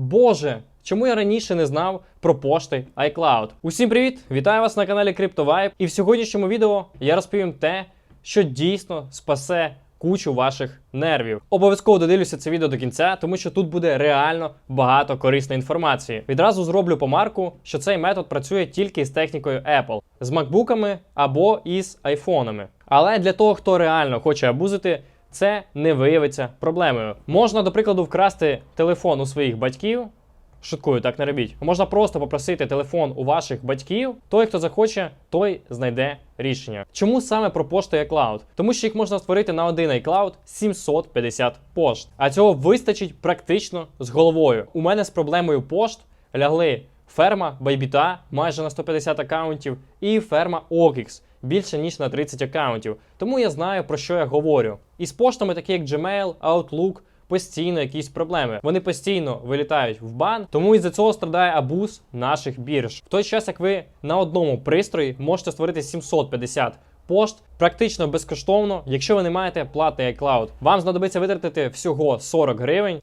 Боже, чому я раніше не знав про пошти iCloud? Усім привіт! Вітаю вас на каналі CryptoVibe. І в сьогоднішньому відео я розповім те, що дійсно спасе кучу ваших нервів. Обов'язково додивлюся це відео до кінця, тому що тут буде реально багато корисної інформації. Відразу зроблю помарку, що цей метод працює тільки з технікою Apple, з макбуками або із айфонами. Але для того, хто реально хоче абузити, це не виявиться проблемою. Можна, до прикладу, вкрасти телефон у своїх батьків. Шуткую, так не робіть. Можна просто попросити телефон у ваших батьків. Той, хто захоче, той знайде рішення. Чому саме про пошту iCloud? Тому що їх можна створити на один iCloud 750 пошт. А цього вистачить практично з головою. У мене з проблемою пошт лягли ферма Байбіта майже на 150 аккаунтів, і ферма OKX більше ніж на 30 аккаунтів. Тому я знаю про що я говорю. І з поштами, такі як Gmail, Outlook, постійно якісь проблеми. Вони постійно вилітають в бан, тому із-за цього страдає абуз наших бірж. В той час, як ви на одному пристрої можете створити 750 пошт практично безкоштовно, якщо ви не маєте платний iCloud. Вам знадобиться витратити всього 40 гривень.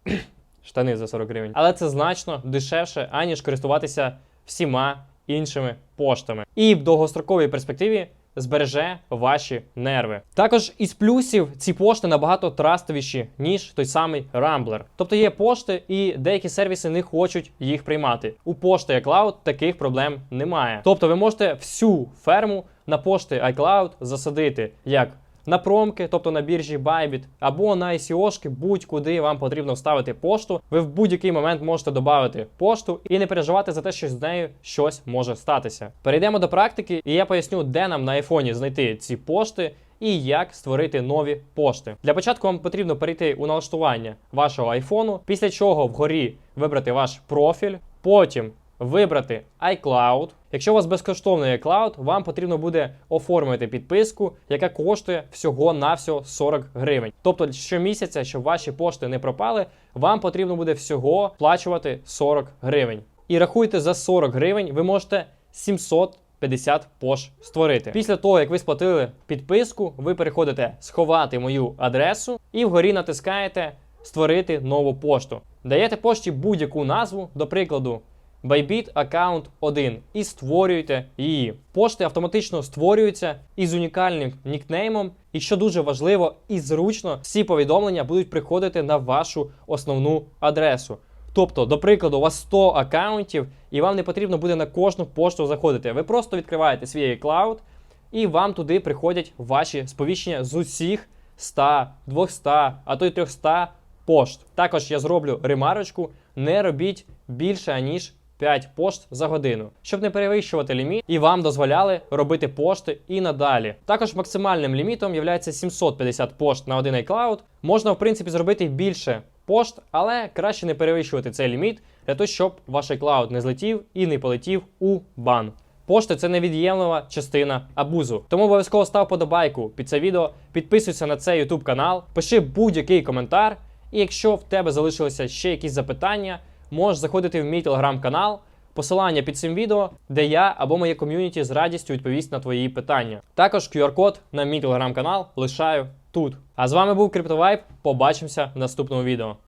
Штани за 40 гривень. Але це значно дешевше, аніж користуватися всіма іншими поштами. І в довгостроковій перспективі збереже ваші нерви. Також із плюсів ці пошти набагато трастовіші, ніж той самий Rambler. Тобто є пошти, і деякі сервіси не хочуть їх приймати. У пошти iCloud таких проблем немає. Тобто ви можете всю ферму на пошти iCloud засадити як на промки, тобто на біржі Bybit, або на ICO-шки, будь-куди вам потрібно вставити пошту. Ви в будь-який момент можете додати пошту і не переживати за те, що з нею щось може статися. Перейдемо до практики, і я поясню, де нам на айфоні знайти ці пошти. І як створити нові пошти. Для початку вам потрібно перейти у налаштування вашого айфону, після чого вгорі вибрати ваш профіль, потім вибрати iCloud. Якщо у вас безкоштовний iCloud, вам потрібно буде оформити підписку, яка коштує всього-навсього 40 гривень. Тобто щомісяця, щоб ваші пошти не пропали, вам потрібно буде всього сплачувати 40 гривень. І рахуйте за 40 гривень, ви можете 700 50 пош створити. Після того, як ви сплатили підписку, ви переходите сховати мою адресу і вгорі натискаєте створити нову пошту. Даєте пошті будь-яку назву, до прикладу, Bybit Account 1 і створюєте її. Пошти автоматично створюються із унікальним нікнеймом, і що дуже важливо і зручно, всі повідомлення будуть приходити на вашу основну адресу. Тобто, до прикладу, у вас 100 аккаунтів, і вам не потрібно буде на кожну пошту заходити. Ви просто відкриваєте свій iCloud, і вам туди приходять ваші сповіщення з усіх 100, 200, а то й 300 пошт. Також я зроблю ремарочку: не робіть більше ніж 5 пошт за годину, щоб не перевищувати ліміт, і вам дозволяли робити пошти і надалі. Також максимальним лімітом є 750 пошт на один iCloud. Можна, в принципі, зробити більше пошт, але краще не перевищувати цей ліміт для того, щоб ваш iCloud не злетів і не полетів у бан. Пошти це невід'ємлива частина абузу. Тому обов'язково став подобайку під це відео, підписуйся на цей YouTube канал, пиши будь-який коментар. І якщо в тебе залишилися ще якісь запитання, можеш заходити в мій телеграм-канал. Посилання під цим відео, де я або моє ком'юніті з радістю відповість на твої питання. Також QR-код на мій телеграм-канал лишаю тут. А з вами був Криптовайб. Побачимося в наступному відео.